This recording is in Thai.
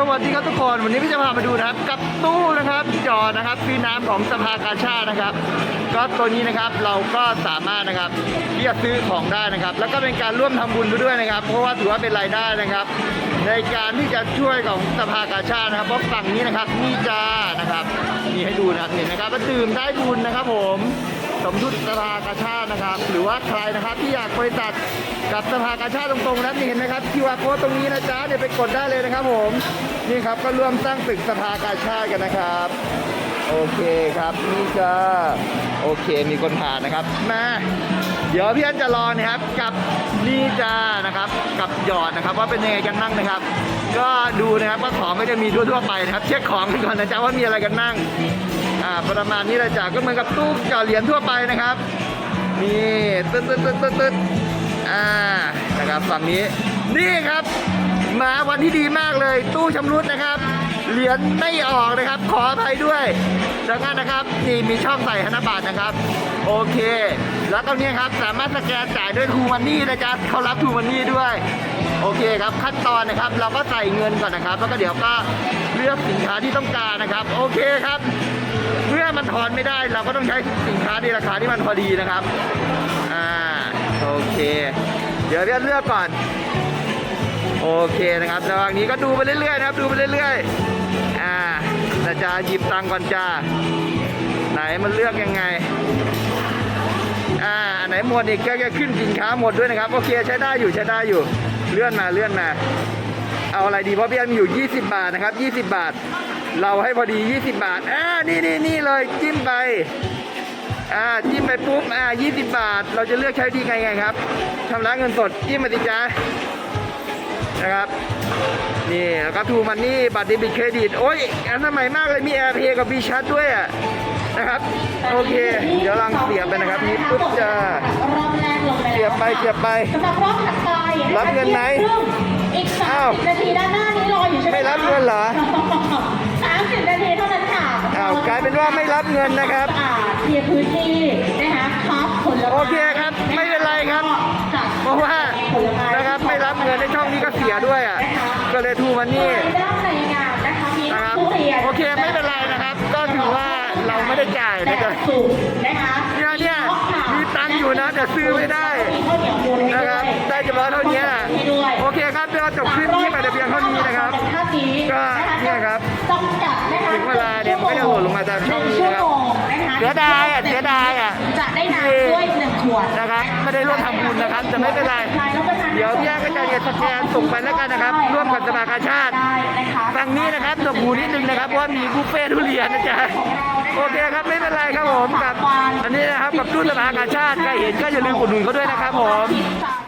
สวัสดีครับทุกคนวันนี้พี่จะพามาดูนะครับ กับตู้นะครับจอนะครับฟีน้ำของสภากาชาตินะครับ ก็ตัวนี้นะครับเราก็สามารถนะครับที่จะซื้อของได้นะครับ แล้วก็เป็นการร่วมทำบุญไปด้วยนะครับ เพราะว่าถือว่าเป็นรายได้นะครับ ในการที่จะช่วยของสภากาชาตินะครับเพราะฝั่งนี้นะครับนี่จ้านะครับนี่ให้ดูนะครับเห็นนะครับว่าดื่มได้บุญนะครับผม สมทุนสภากาชาตินะครับ หรือว่าใครนะครับที่อยากบริจาคกับสภากาชาติตรงๆนั้นเห็นนะครับคิวอาร์โค้ดตรงนี้นะจ๊ะเดี๋ยวไปกดได้เลยนะครับผมนี่ครับก็ร่วมสร้างตึกสภากาชาติกันนะครับ โอเคครับนี่ก็โอเคมีคนผ่านนะครับมาเดี๋ยวพี่อันจะรอนะครับกับนี่จ้านะครับกับหยอดนะครับ ว่าเป็นยังไงกันนั่งนะครับ ก็ดูนะครับว่าของก็จะมีทั่วๆไปนะครับ เช็คของกันก่อนนะจ๊ะว่ามีอะไรกันนั่ง อ่าประมาณนี้เลยจ้ะก็เหมือนกับตู้ก่าเหรียญทั่วไปนะครับนี่ตึ๊ดตึ๊ดตึ๊ดตึ๊ดตึ๊ดอ่านะครับฝั่งนี้นี่ครับ มาวันที่ดีมากเลย ตู้ชำรุดนะครับ เหรียญไม่ออกนะครับ ขออภัยด้วยดังนั้นนะครับนี่มีช่องใส่ธนบัตรนะครับ โอเค แล้วตรงนี้ครับสามารถสแกนจ่ายด้วยทูมันนี่นะจ๊ะเขารับทูมันนี่ด้วยโอเคครับขั้นตอนนะครับ เราก็ใส่เงินก่อนนะครับ แล้วก็เดี๋ยวก็เลือกสินค้าที่ต้องการนะครับ โอเคครับ เมื่อมันถอนไม่ได้เราก็ต้องใช้สินค้าในราคาที่มันพอดีนะครับ อ่า โอเค เดี๋ยวเลือกเลือกก่อน โอเคนะครับระหว่างนี้ก็ดูไปเรื่อยๆนะครับ ดูไปเรื่อยๆ อ่าแต่จะหยิบตังก่อนจ้า ไหนมันเลือกยังไง อ่า ไหนหมดอีกก็จะขึ้นสินค้าหมดด้วยนะครับ โอเคใช้ได้อยู่ใช้ได้อยู่ เลื่อนมาเลื่อนมา เอาอะไรดีเพราะพี่อันมีอยู่ 20 บาทนะครับ 20 บาท เราให้พอดี 20 บาท อ่า นี่นี่นี่เลย จิ้มไป อ่า จิ้มไปปุ๊บ อ่า 20 บาท เราจะเลือกใช้ดีไงไงครับชำระเงินสด จิ้มมาสิจ้านะครับ นี่แล้วก็ทูมันนี่ บัตรเดบิตเครดิต โอ้ย อันสมัยมากเลย มีแอร์เพย์กับบีชัดด้วยอะ นะครับ โอเค เดี๋ยวลองเสียบไปนะครับ นี่ปุ๊บจะรอบแรกลงไปเสียบไปเสียบไปสำหรับรอบถัดไปรับเงินไหมอีกอ้าว30นาทีด้านหน้านี้รออยู่ใช่ไหมไม่รับเงินเหรอ กลายเป็นว่าไม่รับเงินนะครับอ่าเคลียร์พื้นที่นะคะครับผลไม้โอเคครับไม่เป็นไรครับ จัดเพราะว่าผลไม้นะครับไม่รับเงินในช่องนี้ก็เสียด้วยอะก็เลยทูมันนี่ด้านในงานนะคะมีนะครับทุเรียนโอเคไม่เป็นไรนะครับ ก็ถือว่าเราไม่ได้จ่ายแบนะบจ๊ะสุกนะคะเนี่ยเนี่ยมีตังค์อยู่นะแต่ซื้อไม่ได้ มีข้าวเหนียวมูลให้นะครับ ด้วยได้เฉพาะเท่านี้ให้ด้วยโอเคครับเดี๋ยวเราจบคลิปนี้ไปแต่เพียงเท่านี้นะครับภาพนี้ก็เนี่ยครับจำกัดนะคะถึงเวลาเนี่ยมันก็จะหล่นลงมาตามช่องนี้นะครับหงชั่วโมงนะคะเสียดายอะเสียดายอะจะได้น้ำด้วยหนึ่งขวดนะครับไม่ได้ร่วมทำบุญนะครับแต่ไม่เป็นไรเดี๋ยวพี่แอ๊ก็จะเรียนสแกนส่งไปแล้วกันนะครับ ร่วมกับสภากาชาติได้นะคะฝั่งนี้นะครับตบหูนิดนึงนะครับเพราะว่ามีบุฟเฟ่ทุเรียนนะจ๊ะโอเคครับไม่เป็นไรครับผมกับ อันนี้นะครับกับรุ่นสภากาชาติใครเห็นก็อย่าลืมอุดหนุนเขาด้วยนะครับผมทิศจาก